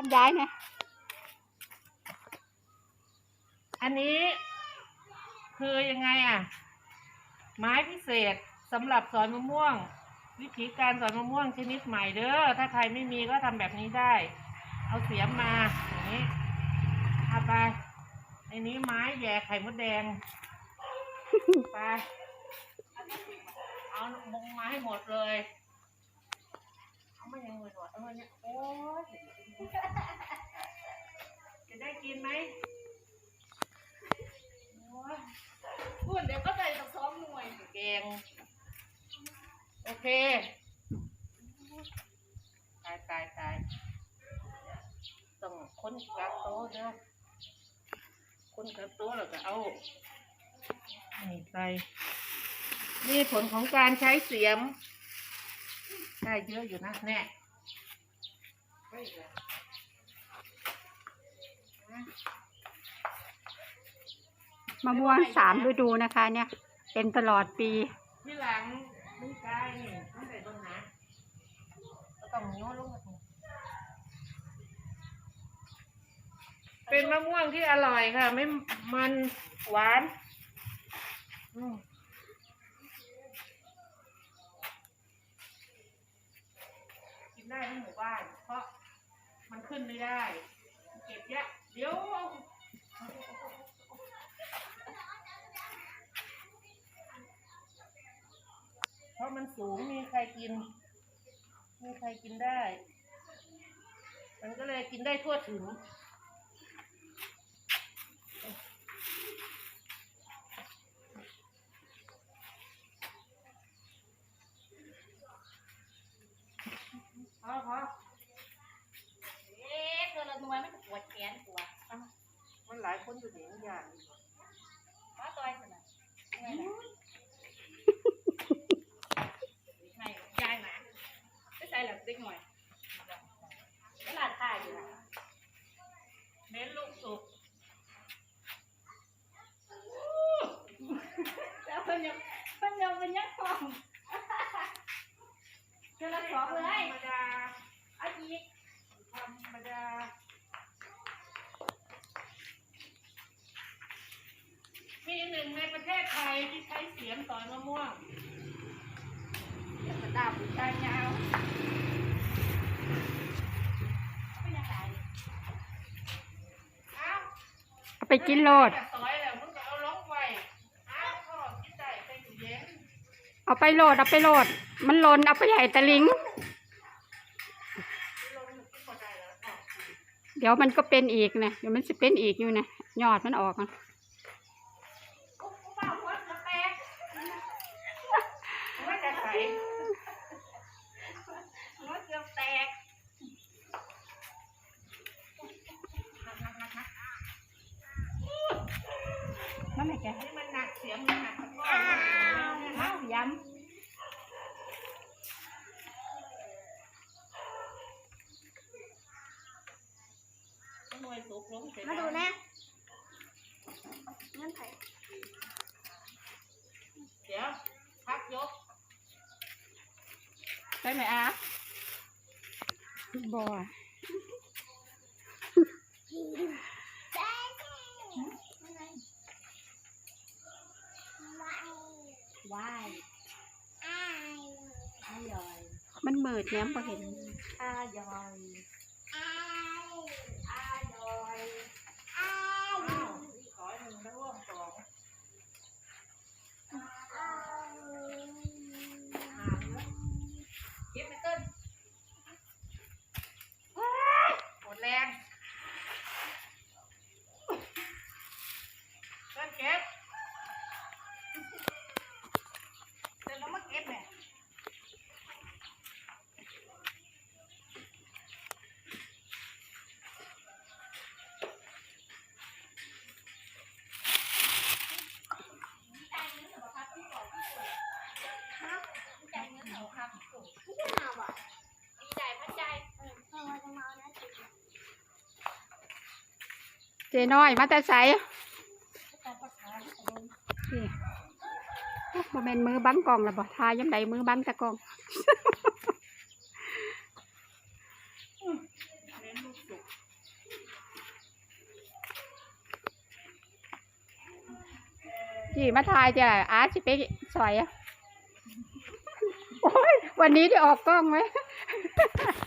บรรยายนี่ยอันนี้ คือยังไงอะ ไม้พิเศษสำหรับสอยมะม่วง วิธีการสอยมะม่วงชนิดใหม่เด้อถ้าใครไม่มีก็ทำแบบนี้ได้ เอาเสียมมาอย่างนี้เอาไปในนี้ไม้แย่ไข่มดแดงไปเอามงมาให้หมดเลย เอามาอยังไงหมดเอามาเนี่ยโอ้ยจะได้กินไหมโอ้ย พูดเดี๋ยวก็ใส่สักสองหน่วย เก่ง โอเค ตายตายตายต้องค้นกักโต๊ะเด้อค้นกักโต๊ะแล้วก็เอานี่ไป นี่ผลของการใช้เสียม ได้เยอะอยู่นะแน่เฮ้ยนะมะม่วงสามฤดูนะคะ เนี่ย เป็นตลอดปีที่หลัง มึงกายนี่ต้องใส่ต้นหาก็ต้องโยนลงมาถูกเป็นมะม่วงที่อร่อยค่ะ ไม่มันหวานอืมกินได้ทั้งหมู่บ้าน เพราะมันขึ้นไม่ได้ เก็บเยอะเดี๋ยวเอาเพ ราะมันสูงมีใครกิน มีใครกินได้ มันก็เลยกินได้ทั่วถึง พอพอเอ๊ะเธอละหน่วยมันจะปวดแขนปวดมันหลายคนอยู่ในอย่างมาต่อยขนาดไม่ไม่ยายหมาไม่ใส่หลักติ๊กหน่อยไม่ลาดท่าอยู่นะ เน้นลูกแล้วเพิ่นยังเพิ่นยังเป็นยังฟองเธอละสอเลยธรรมดาเอาอีกธรรมดามีหนึ่งในประเทศไทยที่ใช้เสียมสอยมะม่วงกระดาษใจยาวยังไง เอ้า เอา ไปกินโลด เอาไปโหลดเอาไปโหลด มันหลนเอาไปใหญ่ตะลิงลงเดี๋ยวมันก็เป็นอีกนะ เดี๋ยวมันจะเป็นอีกอยู่นะ ยอดมันออกนะ กูกูเปล่าหัวจะแตก ไม่จะใส่ หัวเกือบแตก นั่นแหละแกนี่มันหนักเสียมมันหนักตะกร้ออ้าวย้หน่วยสุกลงเสร็จมาแล้วดูนะเงื่อนไขเดี๋ยวพักยกำได้ไหมอาบ่วายอร่อย มันมืดเนี่เห็นอร่อย เจน้อยมาแต่ใสนี่โมเมนมือบังกลองละบ่ทายยังไดมือบังตะกลองจีมาทายจ้ะอาชิเป๊กสอยอะ โอ้ยวันนี้ได้ออกกล้องไหม